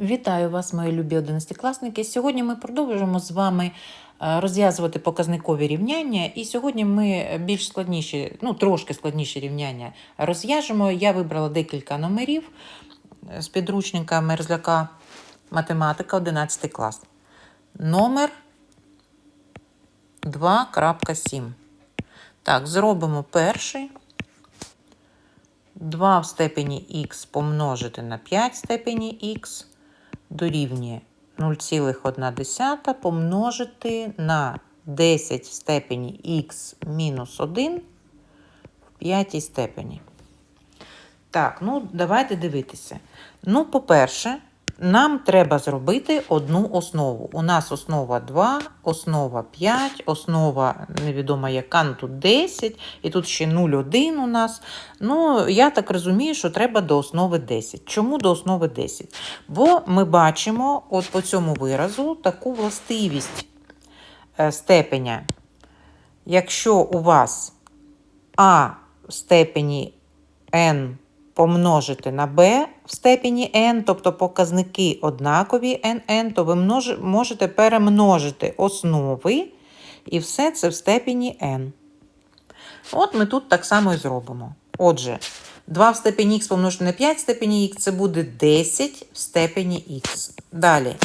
Вітаю вас, мої любі одинадцятикласники. Сьогодні ми продовжуємо з вами е, розв'язувати показникові рівняння. І сьогодні ми більш складніші, ну трошки складніші рівняння розв'яжемо. Я вибрала декілька номерів е, з підручника Мерзляка математика 11 клас. Номер 2.7. Так, зробимо перший. 2 в степені х помножити на 5 в степені х дорівнює 0,1 помножити на 10 в степені х мінус 1 в п'ятій степені. Так, ну давайте дивитися. Ну, по-перше, нам треба зробити одну основу. У нас основа 2, основа 5, основа невідома яка, ну тут 10, і тут ще 0,1 у нас. Ну, я так розумію, що треба до основи 10. Чому до основи 10? Бо ми бачимо от по цьому виразу таку властивість е, степеня. Якщо у вас А в степені n помножити на b в степені n, тобто показники однакові nn, то ви можете перемножити основи, і все це в степені n. От ми тут так само і зробимо. Отже, 2 в степені х помножити на 5 в степені х це буде 10 в степені х. Далі.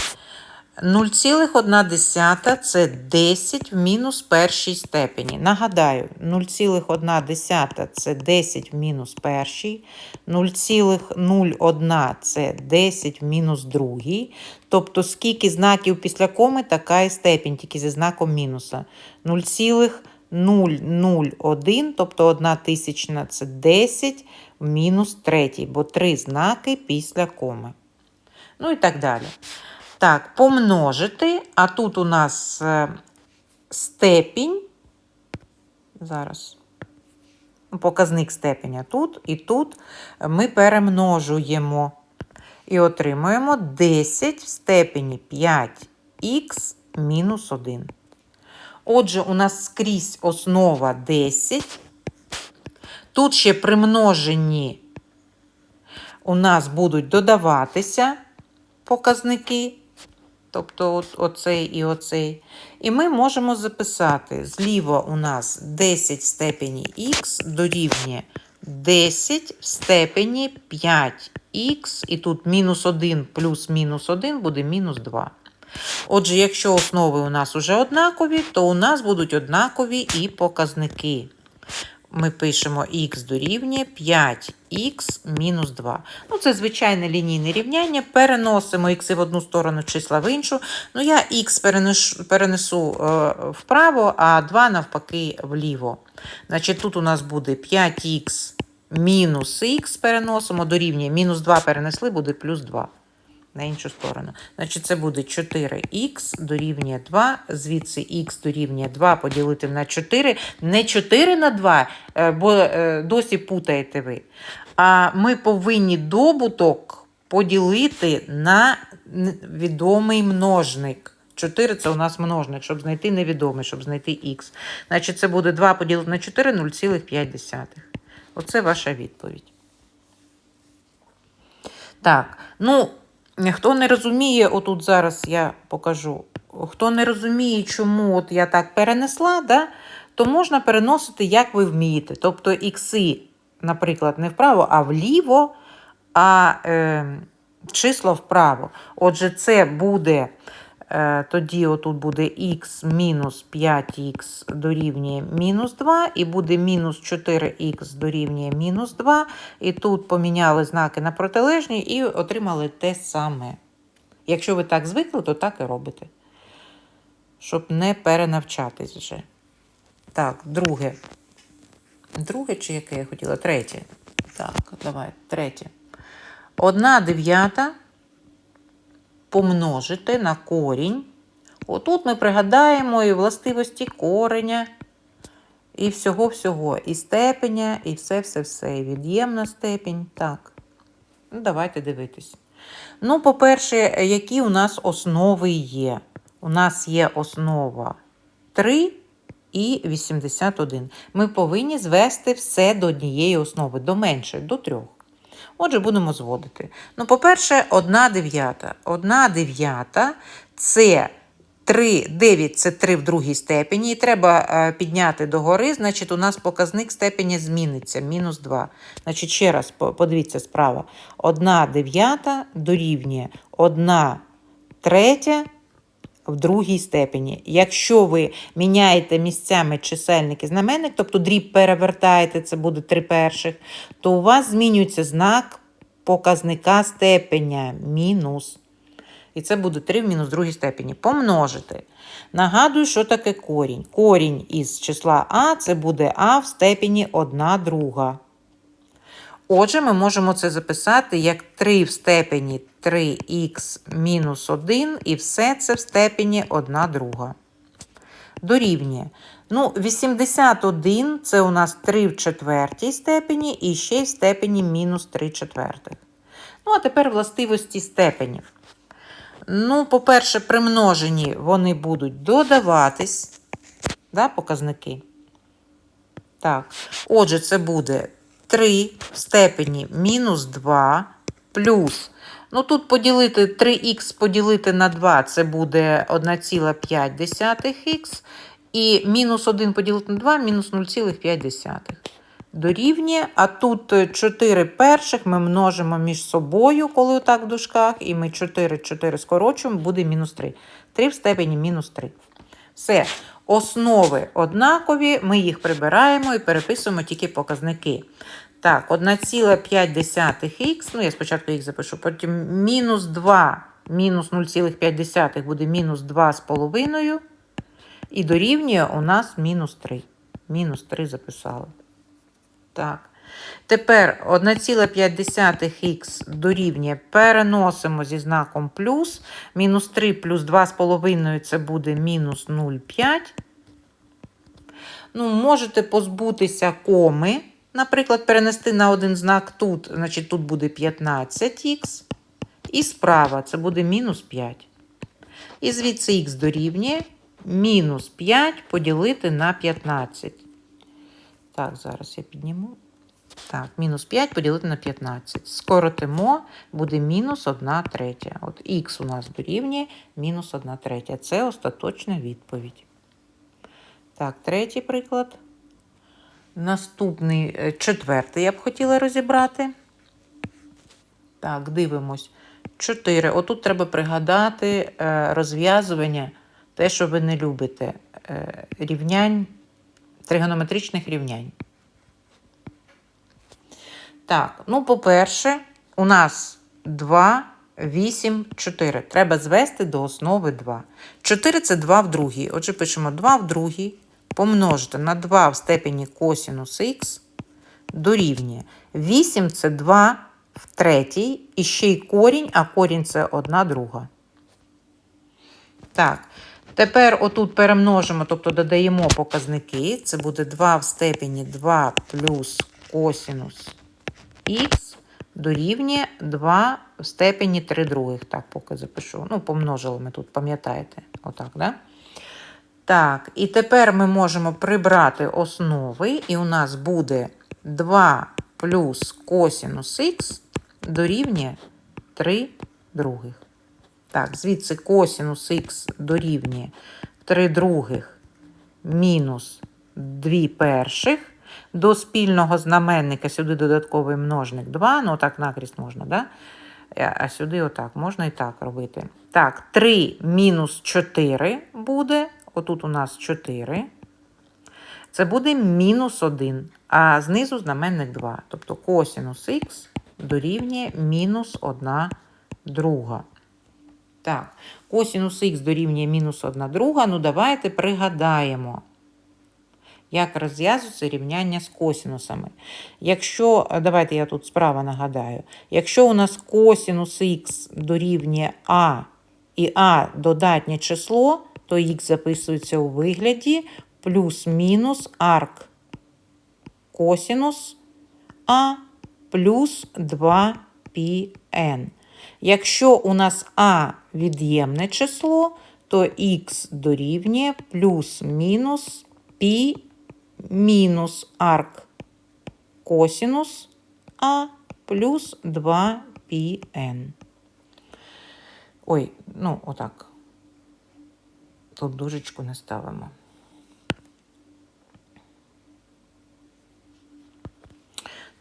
0,1 це 10 в мінус першій степені. Нагадаю, 0,1 це 10 в мінус першій, 0,01 це 10 в мінус другій. Тобто, скільки знаків після коми, така і степень, тільки зі знаком мінуса. 0,001, тобто 1 тисячна це 10 в мінус третій, бо три знаки після коми. Ну і так далі. Так, помножити, а тут у нас е, степінь. Зараз. Показник степеня тут і тут ми перемножуємо і отримуємо 10 в степені 5х мінус 1. Отже, у нас скрізь основа 10. Тут ще примножені у нас будуть додаватися показники. Тобто оцей і оцей. І ми можемо записати зліва у нас 10 в степені х дорівнює 10 в степені 5х, і тут мінус 1 плюс мінус 1 буде мінус 2. Отже, якщо основи у нас вже однакові, то у нас будуть однакові і показники. Ми пишемо х дорівнює 5х мінус 2. Ну, це звичайне лінійне рівняння. Переносимо х в одну сторону, числа в іншу. Ну, я х перенесу, перенесу вправо, а 2 навпаки вліво. Значить, тут у нас буде 5х мінус х переносимо, дорівнює мінус 2 перенесли, буде плюс 2 на іншу сторону. Значить, це буде 4х дорівнює 2, звідси х дорівнює 2 поділити на 4. Не 4 на 2, е, бо е, досі путаєте ви. А ми повинні добуток поділити на відомий множник. 4 це у нас множник, щоб знайти невідомий, щоб знайти х. Значить, це буде 2 поділити на 4 0,5. Оце ваша відповідь. Так, ну, хто не розуміє, отут зараз я покажу. Хто не розуміє, чому от я так перенесла, да, то можна переносити, як ви вмієте. Тобто ікси, наприклад, не вправо, а вліво, а е, числа вправо. Отже, це буде. Е, Тоді отут буде х мінус 5х дорівнює мінус 2, і буде мінус 4х дорівнює мінус 2. І тут поміняли знаки на протилежні і отримали те саме. Якщо ви так звикли, то так і робите. Щоб не перенавчатись вже. Так, друге. Друге чи яке я хотіла? Третє. Так, давай, третє. Одна дев'ята помножити на корінь. Отут ми пригадаємо і властивості кореня, і всього-всього, і степеня, і все-все-все, і від'ємна степінь. Так. Ну, давайте дивитись. Ну, по-перше, які у нас основи є? У нас є основа 3 і 81. Ми повинні звести все до однієї основи, до меншої, до 3. Отже, будемо зводити. Ну, по-перше, 1 дев'ята. 1 дев'ята це 3, 9 це 3 в другій степені. І треба е, підняти догори, значить, у нас показник степені зміниться, мінус 2. Значить, ще раз подивіться справа. 1 дев'ята дорівнює 1 третя в другій степені. Якщо ви міняєте місцями чисельник і знаменник, тобто дріб перевертаєте, це буде 3 перших, то у вас змінюється знак показника степеня мінус. І це буде 3 в мінус другій степені. Помножити. Нагадую, що таке корінь. Корінь із числа А це буде А в степені 1 друга. Отже, ми можемо це записати як 3 в степені 3х мінус 1, і все це в степені 1 друга. Дорівнює. Ну, 81 це у нас 3 в четвертій степені і ще й в степені мінус 3 четвертих. Ну, а тепер властивості степенів. Ну, по-перше, при множенні вони будуть додаватись, да, показники. Так, отже, це буде 3 в степені мінус 2 плюс. Ну, тут поділити 3х поділити на 2, це буде 1,5х. І мінус 1 поділити на 2, мінус 0,5. Дорівнює, а тут 4 перших ми множимо між собою, коли отак в дужках, і ми 4, 4 скорочуємо, буде мінус 3. 3 в степені мінус 3. Все. Основи однакові, ми їх прибираємо і переписуємо тільки показники. Так, 1,5х, ну я спочатку їх запишу, потім мінус 2, мінус 0,5 буде мінус 2,5. І дорівнює у нас мінус 3. Мінус 3 записали. Так. Тепер 1,5х дорівнює переносимо зі знаком плюс. Мінус 3 плюс 2,5 це буде мінус 0,5. Ну, можете позбутися коми. Наприклад, перенести на один знак тут, значить тут буде 15х. І справа це буде мінус 5. І звідси х дорівнює мінус 5 поділити на 15. Так, зараз я підніму. Так, мінус 5 поділити на 15. Скоротимо, буде мінус 1 третя. От х у нас дорівнює мінус 1 третя. Це остаточна відповідь. Так, третій приклад. Наступний е, четвертий я б хотіла розібрати. Так, дивимось. 4. Отут треба пригадати е, розв'язування, те, що ви не любите. Е, рівнянь, тригонометричних рівнянь. Так, ну, по-перше, у нас 2, 8, 4. Треба звести до основи 2. 4 це 2 в другій. Отже, пишемо 2 в другій помножити на 2 в степені косінус х дорівнює. 8 це 2 в третій, і ще й корінь, а корінь це 1 друга. Так, тепер отут перемножимо, тобто додаємо показники. Це буде 2 в степені 2 плюс косінус х дорівнює 2 в степені 3 других. Так, поки запишу. Ну, помножили ми тут, пам'ятаєте? Отак, да? Так, і тепер ми можемо прибрати основи, і у нас буде 2 плюс косінус х дорівнює 3 других. Так, звідси косінус х дорівнює 3 других мінус 2 перших. До спільного знаменника сюди додатковий множник 2, ну так накріст можна, да? а сюди отак, можна і так робити. Так, 3 мінус 4 буде, отут у нас 4. Це буде мінус 1, а знизу знаменник 2. Тобто косінус х дорівнює мінус 1 друга. Так, косінус х дорівнює мінус 1 друга. Ну, давайте пригадаємо, як розв'язується рівняння з косінусами. Якщо, давайте я тут справа нагадаю, якщо у нас косінус х дорівнює а і а додатнє число, то х записується у вигляді плюс-мінус арк косінус а плюс 2πn. Якщо у нас а від'ємне число, то х дорівнює плюс-мінус пі мінус арк косінус а плюс 2πn. Ой, ну, отак. Тут дужечку не ставимо.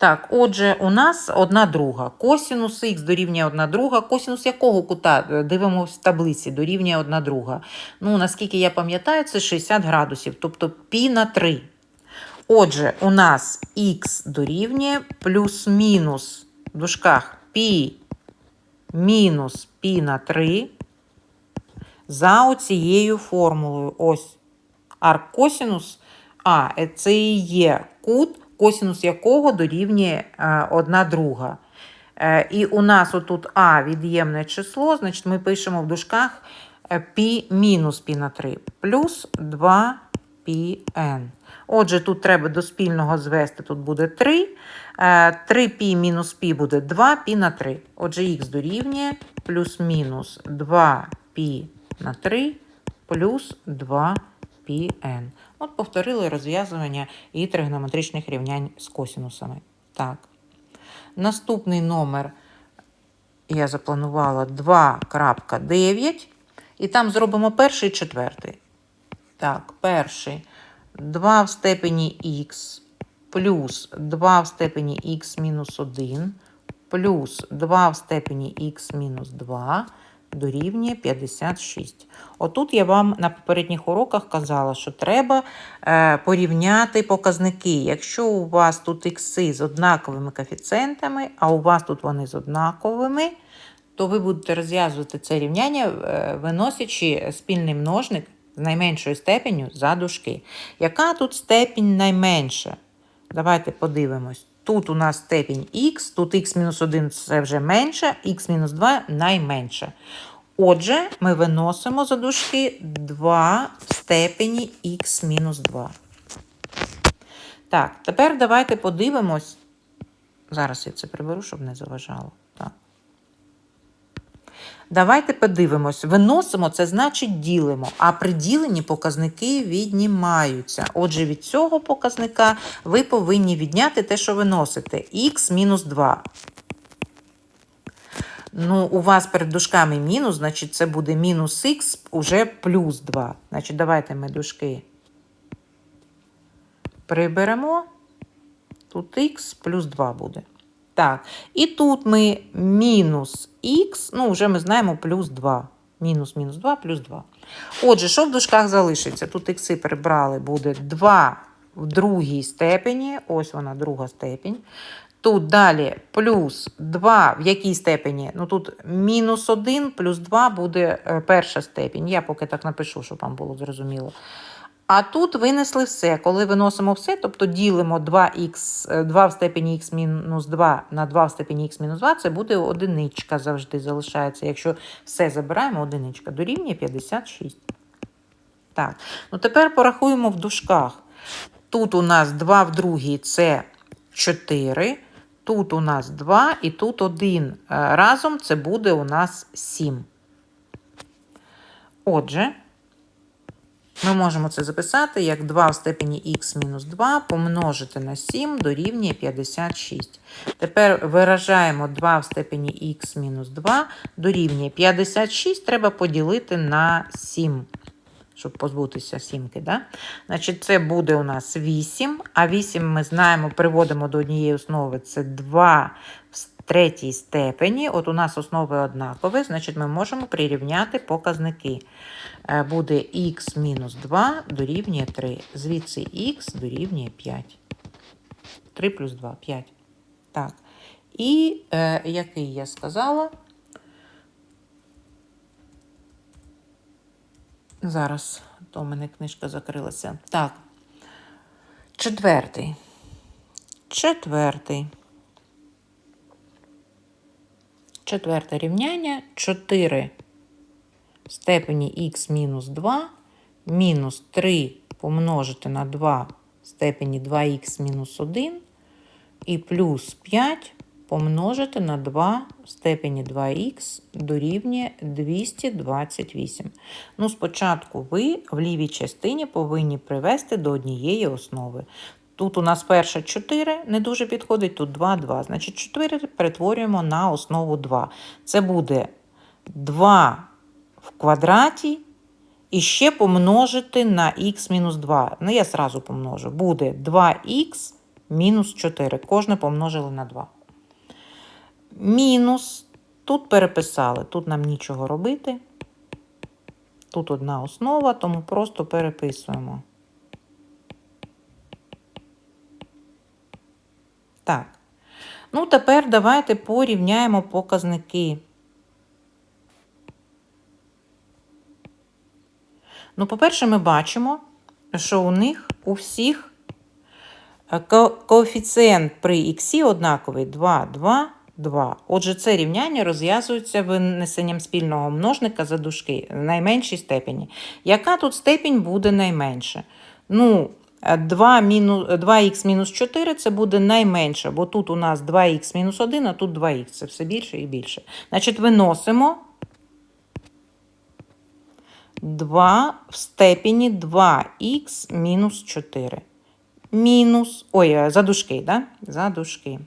Так, отже, у нас одна друга. Косінус х дорівнює одна друга. Косінус якого кута? Е, Дивимося в таблиці, дорівнює одна друга. Ну, наскільки я пам'ятаю, це 60 градусів, тобто пі на 3. Отже, у нас х дорівнює плюс-мінус в дужках пі мінус пі на 3 за оцією формулою. Ось аркосінус, а е, це і є кут, косінус якого дорівнює е, одна друга. Е, І у нас отут А від'ємне число, значить ми пишемо в дужках е, пі мінус пі на 3 плюс 2 πn. Отже, тут треба до спільного звести, тут буде 3. 3π мінус π буде 2 π на 3. Отже, х дорівнює плюс-мінус 2π на 3 плюс 2 πn. От повторили розв'язування і тригонометричних рівнянь з косінусами. Так. Наступний номер я запланувала 2.9. І там зробимо перший і четвертий. Так, перший 2 в степені х плюс 2 в степені х мінус 1 плюс 2 в степені х мінус 2 дорівнює 56. Отут я вам на попередніх уроках казала, що треба е, порівняти показники. Якщо у вас тут ікси з однаковими коефіцієнтами, а у вас тут вони з однаковими, то ви будете розв'язувати це рівняння, е, виносячи спільний множник з найменшою степеню за дужки. Яка тут степінь найменша? Давайте подивимось. Тут у нас степінь х, тут х-1 це вже менше, х-2 найменше. Отже, ми виносимо за дужки 2 в степені х-2. Так, тепер давайте подивимось. Зараз я це приберу, щоб не заважало. Давайте подивимось. Виносимо, це значить ділимо, а при діленні показники віднімаються. Отже, від цього показника ви повинні відняти те, що виносите. х мінус 2. Ну, у вас перед дужками мінус, значить, це буде мінус х уже плюс 2. Значить, давайте ми дужки приберемо. Тут х плюс 2 буде. Так, і тут ми мінус х, ну, вже ми знаємо плюс 2. Мінус мінус 2 плюс 2. Отже, що в дужках залишиться? Тут ікси прибрали, буде 2 в другій степені. Ось вона, друга степень. Тут далі плюс 2 в якій степені? Ну тут мінус 1 плюс 2 буде е, перша степень. Я поки так напишу, щоб вам було зрозуміло. А тут винесли все. Коли виносимо все, тобто ділимо 2х, 2 в степені х мінус 2 на 2 в степені х мінус 2, це буде одиничка завжди залишається. Якщо все забираємо, одиничка дорівнює 56. Так, ну тепер порахуємо в дужках. Тут у нас 2 в другій це 4. Тут у нас 2 і тут 1. Разом це буде у нас 7. Отже, ми можемо це записати як 2 в степені х мінус 2 помножити на 7 дорівнює 56. Тепер виражаємо 2 в степені х мінус 2 дорівнює 56 треба поділити на 7, щоб позбутися сімки. Да? Значить, це буде у нас 8, а 8 ми знаємо, приводимо до однієї основи, це 2 в третій степені. От у нас основи однакові, значить ми можемо прирівняти показники. Е, буде х мінус 2 дорівнює 3. Звідси х дорівнює 5. 3 плюс 2 5. Так. І е, який я сказала? Зараз, то у мене книжка закрилася. Так. Четвертий. Четвертий. Четверте рівняння 4 в степені х мінус 2 мінус 3 помножити на 2 в степені 2х мінус 1 і плюс 5 помножити на 2 в степені 2х дорівнює 228. Ну, спочатку ви в лівій частині повинні привести до однієї основи. Тут у нас перше 4 не дуже підходить, тут 2, 2. Значить, 4 перетворюємо на основу 2. Це буде 2 в квадраті і ще помножити на х мінус 2. Ну, я зразу помножу. Буде 2х мінус 4. Кожне помножили на 2. Мінус. Тут переписали. Тут нам нічого робити. Тут одна основа, тому просто переписуємо. Так. Ну, тепер давайте порівняємо показники. Ну, по-перше, ми бачимо, що у них у всіх е, ко- коефіцієнт при х однаковий 2, 2, 2. Отже, це рівняння розв'язується винесенням спільного множника за дужки в найменшій степені. Яка тут степінь буде найменша? Ну, 2 мінус, 2х мінус 4 це буде найменше, бо тут у нас 2х мінус 1, а тут 2х. Це все більше і більше. Значить, виносимо 2 в степені 2х мінус 4. Мінус, ой, е, за дужки, да? За дужки.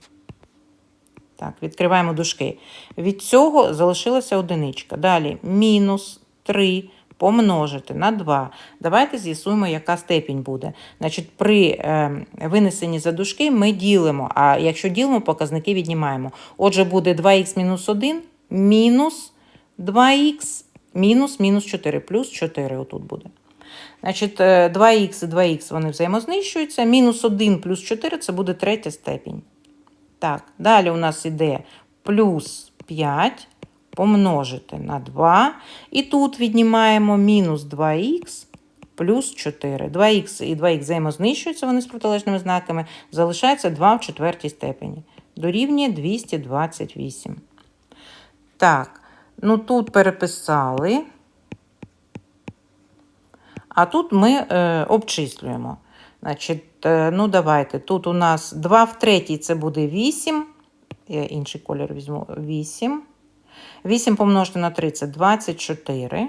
Так, відкриваємо дужки. Від цього залишилася одиничка. Далі мінус 3 помножити на 2. Давайте з'ясуємо, яка степінь буде. Значить, при е, винесенні за дужки ми ділимо, а якщо ділимо, показники віднімаємо. Отже, буде 2х мінус 1 мінус 2х мінус мінус 4, плюс 4 отут буде. Значить, е, 2х і 2х вони взаємознищуються. Мінус 1 плюс 4 це буде третя степінь. Так, далі у нас іде плюс 5 помножити на 2. І тут віднімаємо мінус 2х плюс 4. 2х і 2х взаємознищуються, вони з протилежними знаками. Залишається 2 в четвертій степені. Дорівнює 228. Так, ну тут переписали. А тут ми е, обчислюємо. Значить, е, ну давайте. Тут у нас 2 в третій це буде 8. Я інший колір візьму 8. 8 помножити на 3 це 24.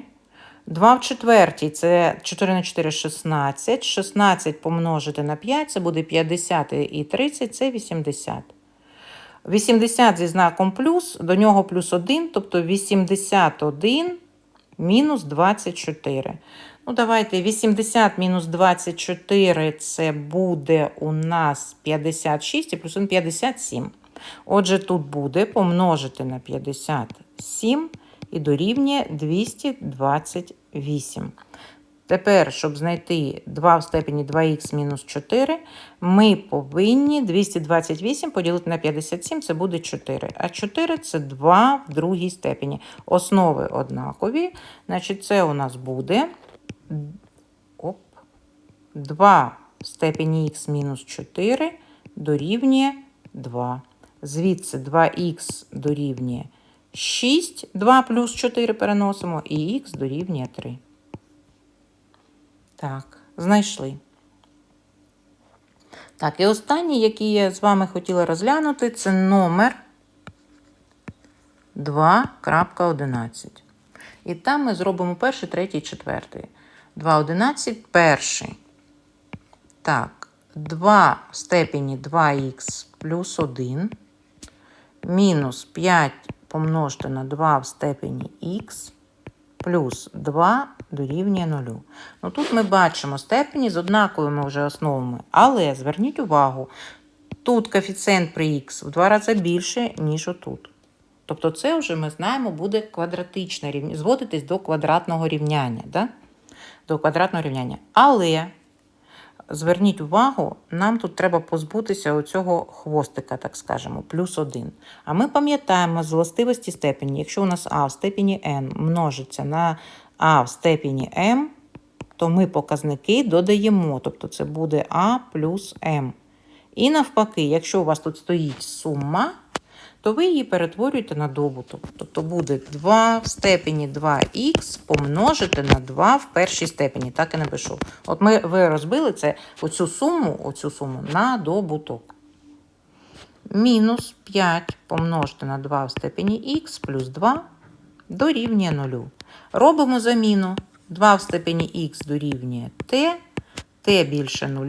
2 в четвертій це 4 на 4 16. 16 помножити на 5 це буде 50 і 30 це 80. 80 зі знаком плюс, до нього плюс 1, тобто 81 мінус 24. Ну, давайте 80 мінус 24 це буде у нас 56 і плюс 1 57. Отже, тут буде помножити на 57 і дорівнює 228. Тепер, щоб знайти 2 в степені 2х мінус 4, ми повинні 228 поділити на 57, це буде 4. А 4 це 2 в другій степені. Основи однакові. Значить, це у нас буде оп, 2 в степені х мінус 4 дорівнює 2. Звідси 2х дорівнює 6, 2 плюс 4 переносимо, і х дорівнює 3. Так, знайшли. Так, і останній, який я з вами хотіла розглянути, це номер 2.11. І там ми зробимо перший, третій, четвертий. 2.11, перший. Так, 2 в степені 2х плюс 1. Мінус 5 помножити на 2 в степені х плюс 2 дорівнює 0. Ну, тут ми бачимо степені з однаковими вже основами. Але зверніть увагу, тут коефіцієнт при х в два рази більше, ніж отут. Тобто це вже ми знаємо буде квадратичне рівняння, зводитись до квадратного рівняння. Да? До квадратного рівняння. Але зверніть увагу, нам тут треба позбутися оцього хвостика, так скажемо, плюс 1. А ми пам'ятаємо з властивості степені, якщо у нас а в степені n множиться на а в степені m, то ми показники додаємо, тобто це буде а плюс m. І навпаки, якщо у вас тут стоїть сума, то ви її перетворюєте на добуток. Тобто буде 2 в степені 2х помножити на 2 в першій степені. Так і напишу. От ми ви розбили це, оцю суму, оцю суму на добуток. Мінус 5 помножити на 2 в степені х плюс 2 дорівнює 0. Робимо заміну. 2 в степені х дорівнює t, t більше 0,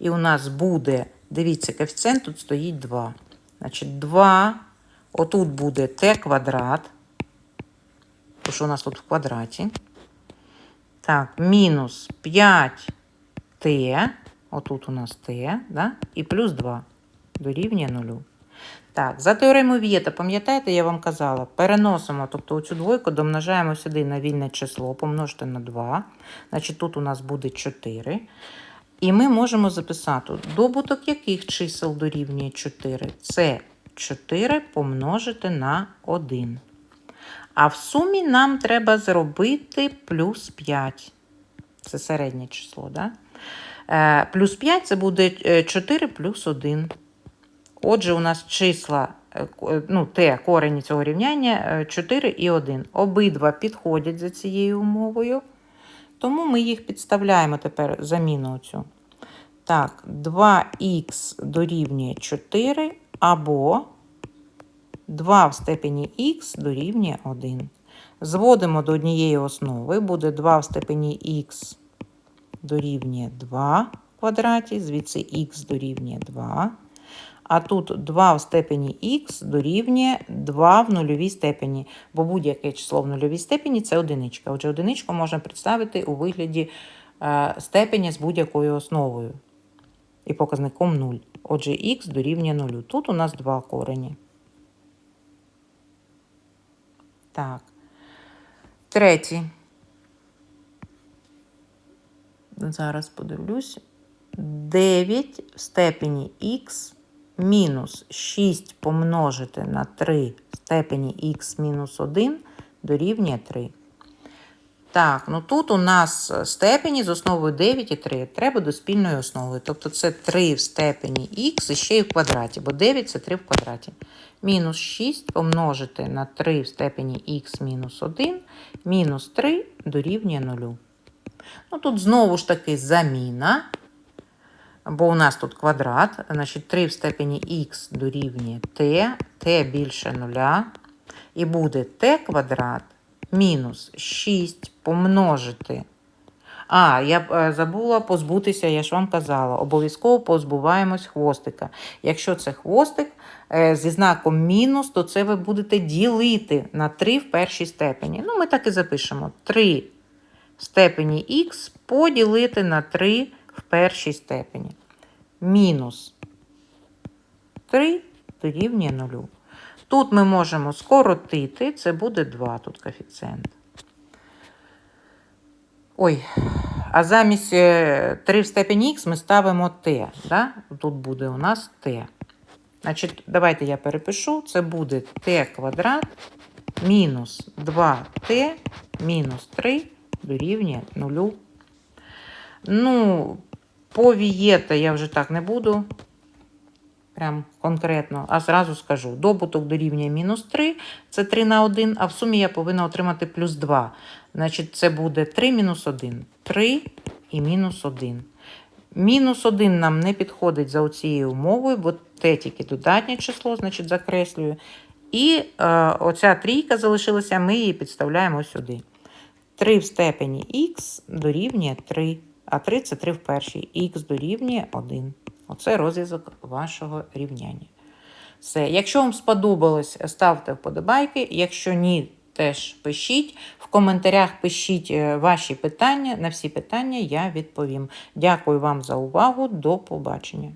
І у нас буде, дивіться, коефіцієнт тут стоїть 2. Значить, 2, отут буде t квадрат, тому що у нас тут в квадраті. Так, мінус 5t, отут у нас t, да? і плюс 2 дорівнює 0. Так, за теоремою Вієта, пам'ятаєте, я вам казала, переносимо, тобто оцю двойку домножаємо сюди на вільне число, помножити на 2. Значить, тут у нас буде 4. І ми можемо записати, добуток яких чисел дорівнює 4? Це 4 помножити на 1. А в сумі нам треба зробити плюс 5. Це середнє число, да? Е, плюс 5 це буде е, 4 плюс 1. Отже, у нас числа, е, ну, те корені цього рівняння е, 4 і 1. Обидва підходять за цією умовою. Тому ми їх підставляємо тепер заміну цю. Так, 2х дорівнює 4 або 2 в степені х дорівнює 1. Зводимо до однієї основи, буде 2 в степені х дорівнює 2 в квадраті, звідси х дорівнює 2. А тут 2 в степені х дорівнює 2 в нульовій степені, бо будь-яке число в нульовій степені це одиничка. Отже, одиничку можна представити у вигляді е, степеня з будь-якою основою і показником 0. Отже, х дорівнює 0. Тут у нас два корені. Так. Третій. Зараз подивлюсь. 9 в степені х мінус 6 помножити на 3 в степені х мінус 1 дорівнює 3. Так, ну тут у нас степені з основою 9 і 3. Треба до спільної основи. Тобто це 3 в степені х і ще й в квадраті, бо 9 це 3 в квадраті. Мінус 6 помножити на 3 в степені х мінус 1, мінус 3 дорівнює 0. Ну, тут знову ж таки заміна, бо у нас тут квадрат, значить 3 в степені х дорівнює t, t більше 0, і буде t квадрат мінус 6 помножити. А, я е, забула позбутися, я ж вам казала, обов'язково позбуваємось хвостика. Якщо це хвостик е, зі знаком мінус, то це ви будете ділити на 3 в першій степені. Ну, ми так і запишемо. 3 в степені х поділити на 3 в першій степені. Мінус 3 дорівнює 0. Тут ми можемо скоротити, це буде 2 тут коефіцієнт. Ой, а замість 3 в степені х ми ставимо t. Да? Тут буде у нас t. Значить, давайте я перепишу. Це буде t квадрат мінус 2t мінус 3 дорівнює 0. Ну, по вієта я вже так не буду. Прям конкретно, а зразу скажу: добуток дорівнює мінус 3, це 3 на 1, а в сумі я повинна отримати плюс 2. Значить, це буде 3 мінус 1. 3 і мінус 1. Мінус 1 нам не підходить за цією умовою, бо те тільки додатнє число, значить, закреслюю. І е, оця трійка залишилася, ми її підставляємо сюди. 3 в степені х дорівнює 3, а 3 це 3 в першій. Х дорівнює 1. Оце розв'язок вашого рівняння. Все. Якщо вам сподобалось, ставте вподобайки. Якщо ні, теж пишіть. В коментарях пишіть е, ваші питання. На всі питання я відповім. Дякую вам за увагу. До побачення.